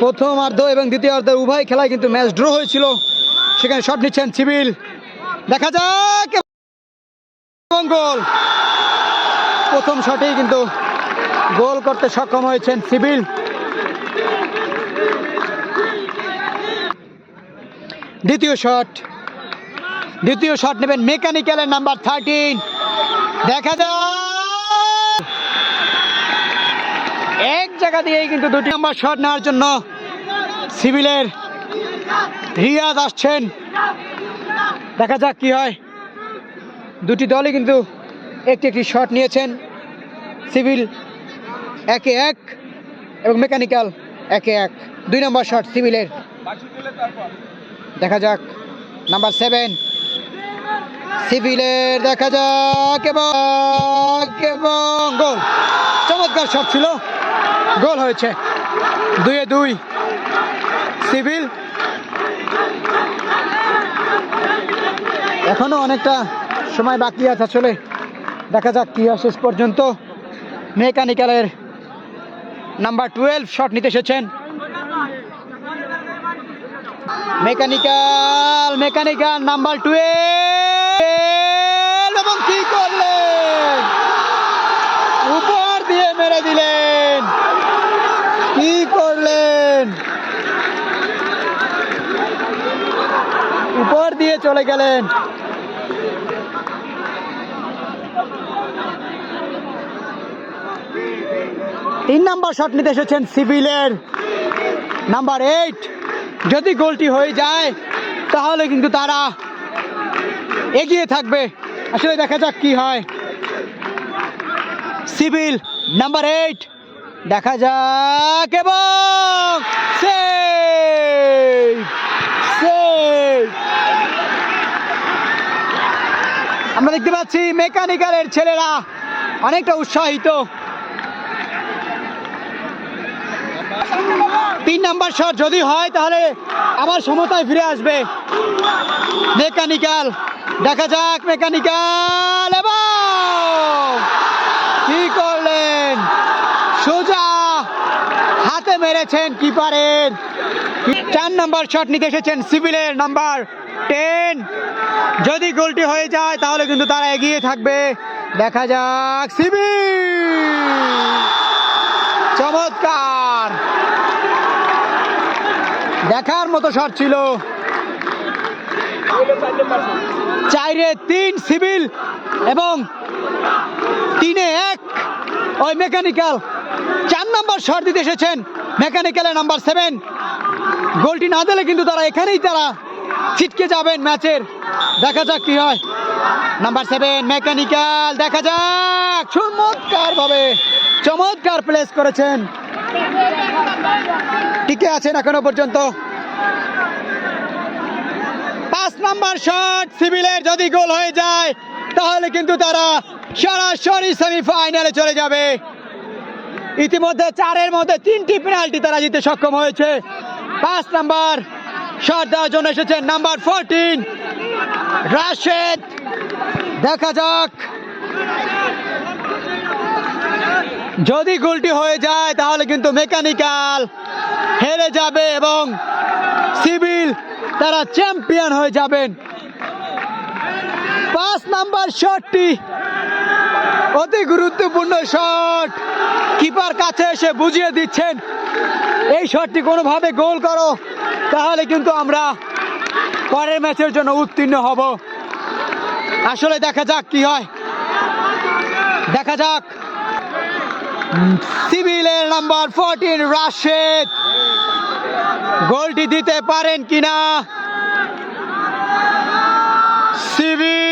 প্রথম অর্ধ এবং দ্বিতীয় অর্ধের উভয় খেলায় কিন্তু ম্যাচ ড্র হয়েছিল। সেখানে শট নিচ্ছেন সিভিল। দেখা যাক! এবং গোল! প্রথম শটেই কিন্তু গোল করতে সক্ষম হয়েছেন সিভিল। দ্বিতীয় শট। দ্বিতীয় শট নেবেন মেকানিক্যালের নাম্বার থার্টিন দেখা যাক এক জায়গা দিয়েই কিন্তু দুটি নাম্বার শট নেওয়ার জন্য সিভিলের রিয়াজ আসছেন। দেখা যাক কি হয়। দুটি দলই কিন্তু একটি একটি শট নিয়েছেন। সিভিল একে এক এবং মেকানিক্যাল একে এক। দুই নম্বর শট সিভিলের। দেখা যাক। Number seven. সিভিলের দেখা যাক এবং এবং গোল। চমৎকার শট ছিল। গোল হয়েছে। দুয়ে দুই। সিভিল। এখনও অনেকটা সময় বাকি আছে আসলে। দেখা যাক কি শেষ পর্যন্ত। মেকানিক্যালের নাম্বার টুয়েলভ শট নিতে এসেছেন। Mechanical mechanical number twelve. এবং কি করলেন? উপর দিয়ে মেরে দিলেন। করলেন উপর দিয়ে চলে গেলেন। তিন নাম্বার শট নিতে এসেছেন সিভিলের। নাম্বার এইট, যদি গোলটি হয়ে যায়, তাহলে কিন্তু তারা এগিয়ে থাকবে। আসলে দেখা যাক কি হয়। Civil, number eight. দেখা যাক এবং! আমরা দেখতে পাচ্ছি মেকানিক্যালের ছেলেরা অনেকটা উৎসাহিত। তিন নাম্বার শট যদি হয় তাহলে আবার সমতায় ফিরে আসবে। মেকানিক্যাল, দেখা যাক মেকানিক্যাল এবং কি করলেন? সোজা মেরেছেন কিপারের। চার নাম্বার শট নিতে এসেছেন সিভিলের নাম্বার টেন যদি গোলটি হয়ে যায়, তাহলে কিন্তু তারা এগিয়ে থাকবে। দেখা যাক, সিভিল! চমৎকার! দেখার মতো শট ছিল। চাইরে তিন সিভিল এবং তিনে এক। ওই মেকানিক্যাল চার নম্বর শট দিতে এসেছেন মেকানিক্যালের নাম্বার সেভেন গোলটি না দিলে কিন্তু তারা এখানেই তারা ছিটকে যাবেন ম্যাচের। দেখা যাক কি হয়। নাম্বার সেভেন মেকানিক্যাল দেখা যাক। চমৎকার ভাবে চমৎকার প্লেস করেছেন। টিকে আছেন এখনও পর্যন্ত। পাঁচ নাম্বার শট সিভিলের যদি গোল হয়ে যায়, তাহলে কিন্তু তারা সরাসরি সেমিফাইনালে চলে যাবে। ইতিমধ্যে চারের মধ্যে তিনটি পেনাল্টি তারা জিতে সক্ষম হয়েছে। পাঁচ নাম্বার শট দেওয়ার জন্য এসেছেন নাম্বার ফোরটিন রাশেদ। দেখা যাক। যদি গোলটি হয়ে যায়, তাহলে কিন্তু মেকানিক্যাল হেরে যাবে এবং সিভিল তারা চ্যাম্পিয়ন হয়ে যাবেন। পাঁচ নাম্বার শটটি অতি গুরুত্বপূর্ণ শট কিপার কাছে এসে বুঝিয়ে দিচ্ছেন, এই শটটি কোনোভাবে গোল করো, তাহলে কিন্তু আমরা পরের ম্যাচের জন্য উত্তীর্ণ হব। আসলে দেখা যাক কি হয়। দেখা যাক। সিভিলের নাম্বার ফোরটিন রাশেদ। গোলটি দিতে পারেন কিনা? সিভিল